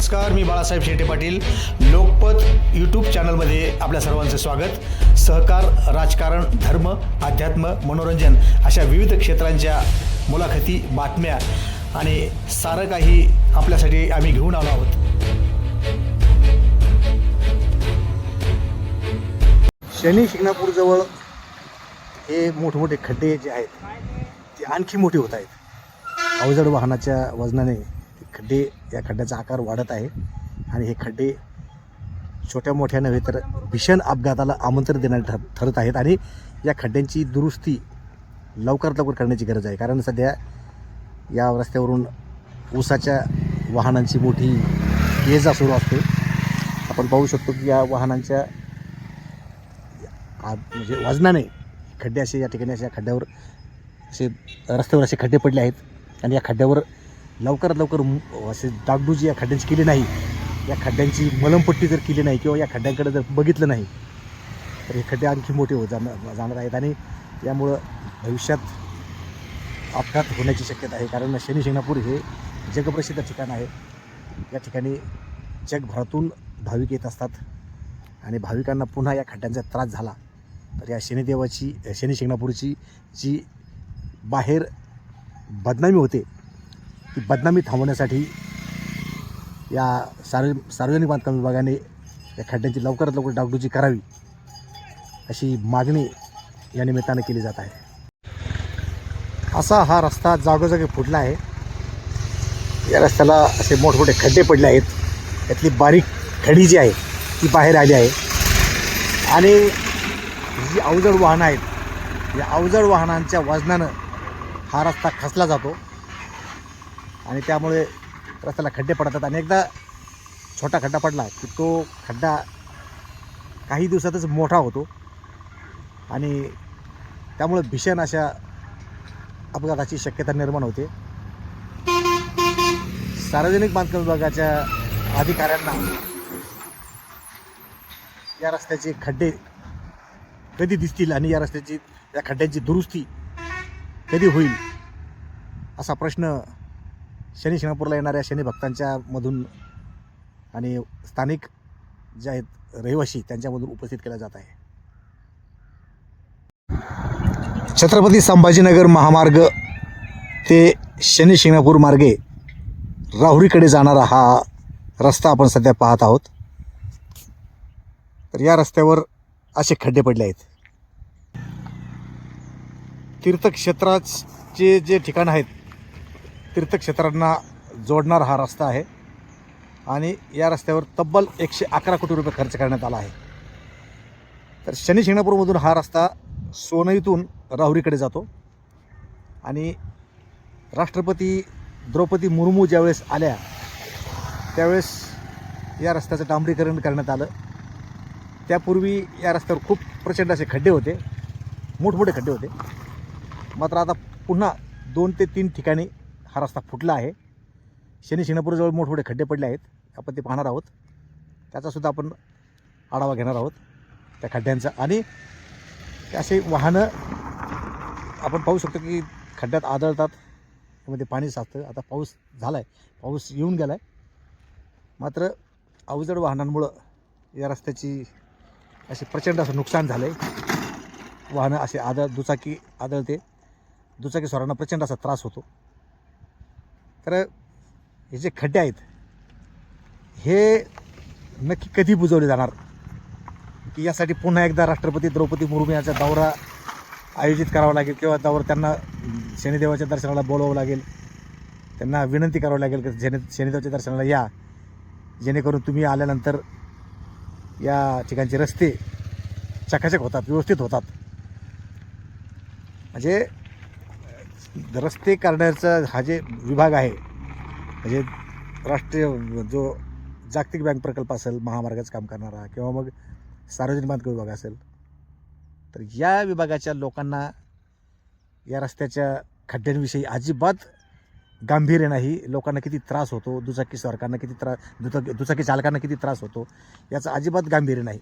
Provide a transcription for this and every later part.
नमस्कार मी बाळासाहेब शेटे पाटील. लोकपत यूट्यूब चॅनलमध्ये आपल्या सर्वांचं स्वागत. सहकार राजकारण धर्म अध्यात्म मनोरंजन अशा विविध क्षेत्रांच्या मुलाखती बातम्या आणि सारं काही आपल्यासाठी आम्ही घेऊन आलो आहोत. शनी शिंगणापूरजवळ हे मोठमोठे खड्डे जे आहेत ते आणखी मोठे होत आहेत. अवजड वाहनाच्या वजनाने खड्डे या खड्ड्याचा आकार वाढत आहे. आणि हे खड्डे छोट्या मोठ्या नव्हे तर भीषण अपघाताला आमंत्रण देणारे ठर ठरत आहेत. आणि या खड्ड्यांची दुरुस्ती लवकरात लवकर करण्याची गरज आहे. कारण सध्या या रस्त्यावरून ऊसाच्या वाहनांची मोठी ये जा सुरू असते. आपण पाहू शकतो की या वाहनांच्या आ- म्हणजे वजनाने खड्डे असे या ठिकाणी असे या खड्ड्यावर असे रस्त्यावर असे खड्डे पडले आहेत. आणि या खड्ड्यावर लवकरात लवकर असे डागडुजी या खड्ड्यांची केली नाही. या खड्ड्यांची मलमपट्टी जर केली नाही किंवा या खड्ड्यांकडे जर बघितलं नाही तर हे खड्डे आणखी मोठे होत जाणार जाणार आहेत आणि यामुळं भविष्यात अपघात होण्याची शक्यता आहे. कारण शनी शिंगणापूर हे जगप्रसिद्ध ठिकाण आहे. या ठिकाणी जगभरातून भाविक येत असतात आणि भाविकांना पुन्हा या खड्ड्यांचा त्रास झाला तर या शनिदेवाची शनी शिंगणापूरची जी बाहेर बदनामी होते ती बदनामी थांबवण्यासाठी या सार्व सार्वजनिक बांधकाम विभागाने या खड्ड्यांची लवकरात लवकर डागडुजी करावी अशी मागणी या निमित्तानं केली जात आहे. असा हा रस्ता जागोजागी फुटला आहे. या रस्त्याला असे मोठमोठे खड्डे पडले आहेत. त्यातली बारीक खडी जी आहे ती बाहेर आली आहे. आणि जी अवजड वाहनं आहेत या अवजड वाहनांच्या वजनानं हा रस्ता खचला जातो. आणि त्यामुळे रस्त्याला खड्डे पडतात आणि एकदा छोटा खड्डा पडला की तो खड्डा काही दिवसातच मोठा होतो. आणि त्यामुळे भीषण अशा अपघाताची शक्यता निर्माण होते. सार्वजनिक बांधकाम विभागाच्या अधिकाऱ्यांना या रस्त्याचे खड्डे कधी दिसतील आणि या रस्त्याची या खड्ड्यांची दुरुस्ती कधी होईल असा प्रश्न शनी शिंगणापूरला येणाऱ्या शनी भक्तांच्या मधून आणि स्थानिक जे आहेत रहिवासी त्यांच्यामधून उपस्थित केला जात आहे. छत्रपती संभाजीनगर महामार्ग ते शनी शिंगणापूर मार्गे राहुरीकडे जाणारा हा रस्ता आपण सध्या पाहत आहोत. तर या रस्त्यावर असे खड्डे पडले आहेत. तीर्थक्षेत्राचे जे ठिकाण आहेत तीर्थक्षेत्रांना जोडणारा हा रस्ता आहे. आणि या रस्त्यावर तब्बल एकशे अकरा कोटी रुपये खर्च करण्यात आला आहे. तर शनी शिंगणापूरमधून हा रस्ता सोनईतून राहुरीकडे जातो. आणि राष्ट्रपती द्रौपदी मुर्मू ज्यावेळेस आल्या त्यावेळेस या रस्त्याचं डांबरीकरण करण्यात आलं. त्यापूर्वी या रस्त्यावर खूप प्रचंड असे खड्डे होते मोठमोठे खड्डे होते. मात्र आता पुन्हा दोन ते तीन ठिकाणी हा रस्ता फुटला आहे. शनी शिंगणापूरजवळ मोठमोठे खड्डे पडले आहेत. आपण ते पाहणार आहोत. त्याचासुद्धा आपण आढावा घेणार आहोत त्या खड्ड्यांचा. आणि ते असे वाहनं आपण पाहू शकतो की खड्ड्यात आदळतात. त्यामध्ये पाणी साचतं. आता पाऊस झाला आहे पाऊस येऊन गेला आहे मात्र अवजड वाहनांमुळं या रस्त्याची असे प्रचंड असं नुकसान झालं आहे वाहनं असे आदळ दुचाकी आदळते. दुचाकी स्वारांना प्रचंड असा त्रास होतो. तर हे जे खड्डे आहेत हे नक्की कधी बुजवले जाणार? की यासाठी पुन्हा एकदा राष्ट्रपती द्रौपदी मुर्मू यांचा दौरा आयोजित करावा लागेल किंवा दौरा त्यांना शनिदेवाच्या दर्शनाला बोलावं लागेल? त्यांना विनंती करावी लागेल की शनि शनिदेवाच्या दर्शनाला या. जेणेकरून तुम्ही आल्यानंतर या ठिकाणचे रस्ते चकाचक होतात व्यवस्थित होतात. म्हणजे रस्ते करण्याचा हा जे विभाग आहे म्हणजे राष्ट्रीय जो जागतिक बँक प्रकल्प असेल महामार्गाचं काम करणारा किंवा मग सार्वजनिक बांधकाम विभाग असेल तर या विभागाच्या लोकांना या रस्त्याच्या खड्ड्यांविषयी अजिबात गांभीर्य नाही. लोकांना किती त्रास होतो दुचाकी स्वारकांना किती त्रास दुचाकी दुचाकी चालकांना किती त्रास होतो याचं अजिबात गांभीर्य नाही.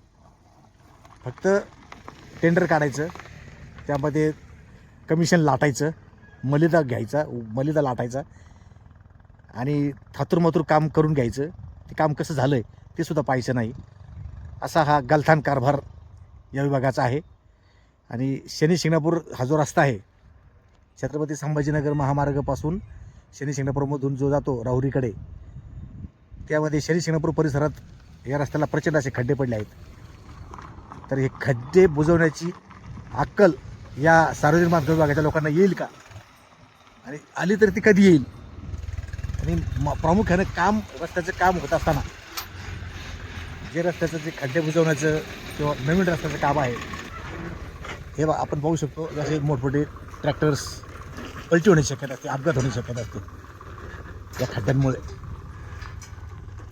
फक्त टेंडर काढायचं त्यामध्ये कमिशन लाटायचं मलिदा घ्यायचा मलिदा लाटायचा आणि थातूरमातूर काम करून घ्यायचं. ते काम कसं झालं आहे ते सुद्धा पाहायचं नाही. असा हा गलथान कारभार या विभागाचा आहे. आणि शनी शिंगणापूर हा जो रस्ता आहे छत्रपती संभाजीनगर महामार्गापासून शनी शिंगणापूरमधून जो जातो राहुरीकडे त्यामध्ये शनी शिंगणापूर परिसरात या रस्त्याला प्रचंड असे खड्डे पडले आहेत. तर हे खड्डे बुजवण्याची अक्कल या सार्वजनिक बांधकाम विभागाच्या लोकांना येईल का? आणि आली तर ती कधी येईल? आणि म- प्रामुख्याने काम रस्त्याचं काम होत असताना जे रस्त्याचं जे खड्डे बुजवण्याचं किंवा नवीन रस्त्याचं काम आहे हे बा आपण पाहू शकतो जसे मोठमोठे ट्रॅक्टर्स पलटी होण्याची शक्यता असते अपघात होण्याची शक्यता असते या खड्ड्यांमुळे.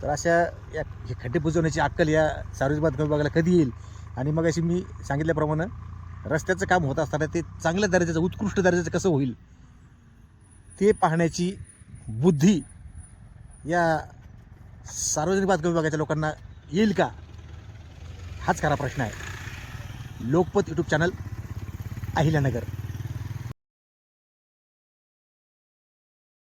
तर अशा या हे खड्डे बुजवण्याची अक्कल या सार्वजनिक बांधकाम विभागाला कधी येईल? आणि मग अशी मी सांगितल्याप्रमाणे रस्त्याचं काम होत असताना ते चांगल्या दर्जाचं उत्कृष्ट दर्जाचं कसं होईल? ते पाहण्याची बुद्धी या सार्वजनिक बातमी विभागाच्या लोकांना येईल का? हाच खरा प्रश्न आहे. Lokpat YouTube channel Ahilyanagar.